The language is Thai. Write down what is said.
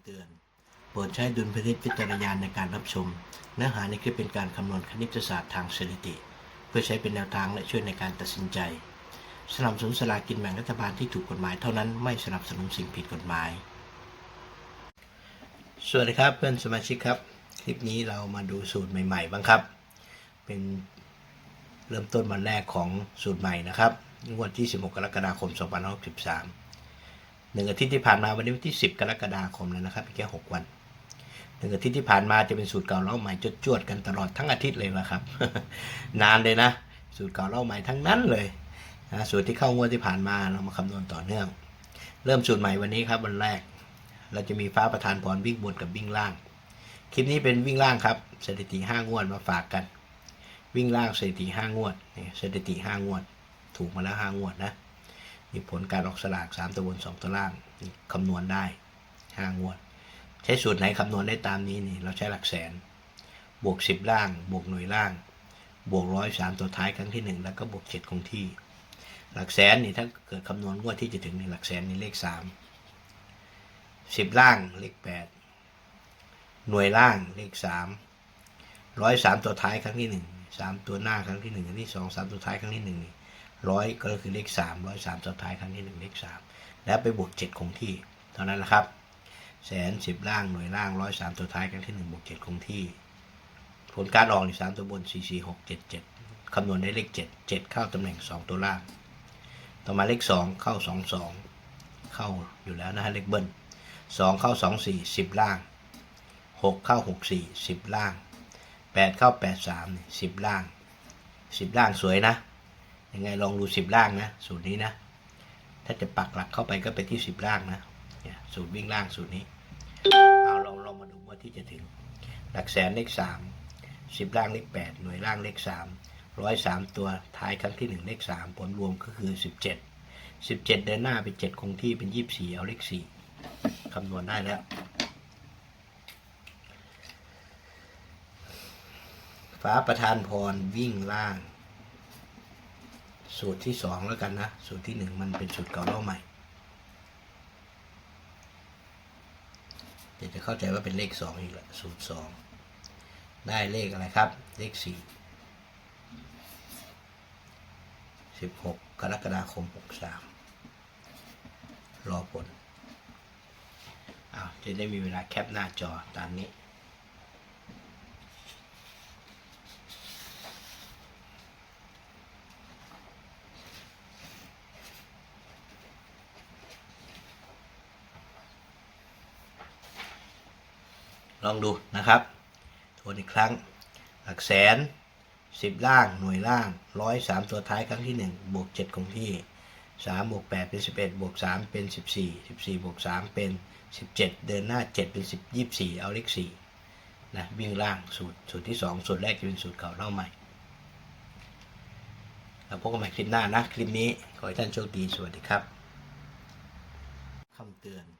ำเตือน โปรดใช้ดุลพินิจวิจารณาในการรับชม เนื้อหาในคลิปเป็นการคำนวณคณิตศาสตร์ทางสถิติ เพื่อใช้เป็นแนวทางและช่วยในการตัดสินใจ สนับสนุนสลากินแบ่งรัฐบาลที่ถูกกฎหมายเท่านั้นไม่สนับสนุนสิ่งผิดกฎหมาย สวัสดีครับเพื่อนสมาชิกครับ คลิปนี้เรามาดูสูตรใหม่ ๆ บ้างครับ เป็นเริ่มต้นวันแรกของสูตรใหม่นะครับงวดที่ 16 กรกฎาคม 2563 หนึ่งอาทิตย์ที่ผ่านมาวันนี้วันที่ 10 กรกฎาคมแล้วนะครับอีกแค่6วันหนึ่งอาทิตย์ที่ผ่านมาจะเป็นสูตรเก่าเล่าใหม่จวดๆกันตลอดทั้งอาทิตย์เลยนะครับ นานเลยนะ สูตรเก่าเล่าใหม่ทั้งนั้นเลยนะสูตรที่เข้างวดที่ผ่านมาเรามาคำนวณต่อเนื่อง เริ่มสูตรใหม่วันนี้ครับวันแรก เราจะมีฟ้าประธานพรวิ่งบนกับวิ่งล่าง คลิปนี้เป็นวิ่งล่างครับสถิติ5งวดมาฝากกัน วิ่งล่างสถิติ5งวดนี่สถิติ5งวด ถูกมาแล้ว5งวดนะ มีผลการออกสลาก3ตัวบน2ตัวล่างคำนวณได้ 5 งวด ใช้สูตรไหนคำนวณได้ตามนี้นี่เราใช้หลักแสน บวก 10 ล่าง บวกหน่วยล่าง บวกร้อยสามตัวท้ายครั้งที่ 1 แล้วก็บวก 7 คงที่ หลักแสนนี่ถ้าเกิดคำนวณงวดที่จะถึงนี่หลักแสนนี่เลข 3 10 ล่างเลข 8 หน่วยล่างเลข 3 ร้อยสามตัวท้ายครั้งที่หนึ่งสามตัวหน้าครั้งที่หนึ่งครั้งที่สองสามตัวท้ายครั้งที่หนึ่งนี่ ร้อยก็คือเลขสามร้อยสามตัวท้ายครั้งที่หนึ่งเลขสามแล้วไปบวกเจ็ดคงที่ เท่านั้นแหละครับแสนสิบล่างหน่วยล่างร้อยสามตัวท้ายครั้งที่หนึ่งบวกเจ็ดคงที่ ผลการออกในสามตัวบนสี่สี่หกเจ็ดเจ็ดคำนวณได้เลขเจ็ดเจ็ดเข้าตำแหน่งสองตัวล่าง ต่อมาเลขสองเข้าสองสองเข้าอยู่แล้วนะฮะเลขเบิ้ลสองเข้าสองสี่สิบล่างหกเข้าหกสี่สิบล่างแปดเข้าแปดสามสิบล่างสิบล่างสวยนะ ยังไงลองดูสิบล่างนะ สูตรนี้นะ ถ้าจะปักหลักเข้าไปก็ไปที่สิบล่างนะเนี่ยสูตรวิ่งล่างสูตรนี้ เอาลองลองมาดูว่าที่จะถึง หลักแสนเลขสามสิบล่างเลขแปดหน่วยล่างเลขสามร้อยสามตัวท้ายครั้งที่หนึ่งเลขสามผลรวมก็คือสิบเจ็ดสิบเจ็ดเดินหน้าเป็นเจ็ดคงที่เป็นยี่สิบสี่เอาเลขสี่คำนวณได้แล้วฟ้าประธานพรวิ่งล่าง สูตรที่สองแล้วกันนะ สูตรที่หนึ่งมันเป็นสูตรเก่าเล่าใหม่ เดี๋ยวจะเข้าใจว่าเป็นเลขสองอีกละสูตรสองได้เลขอะไรครับ เลขสี่สิบหกกรกฎาคมหกสามรอผลอ้าวจะได้มีเวลาแคปหน้าจอตามนี้ ลองดูนะครับทวนอีกครั้ง หลักแสนสิบล่างหน่วยล่างร้อยสามตัวท้ายครั้งที่หนึ่งบวกเจ็ดคงที่สามบวกแปดเป็นสิบเอ็ดบวกสามเป็นสิบสี่สิบสี่บวกสามเป็นสิบเจ็ดเดินหน้าเจ็ดเป็นสิบยี่สิบสี่เอาเลขสี่นะวิ่งล่างสูตรสูตรที่สองสูตรแรกจะเป็นสูตรเก่าเล่าใหม่แล้วพบกันใหม่คลิปหน้านะ คลิปนี้ ขอให้ท่านโชคดี สวัสดีครับคำเตือน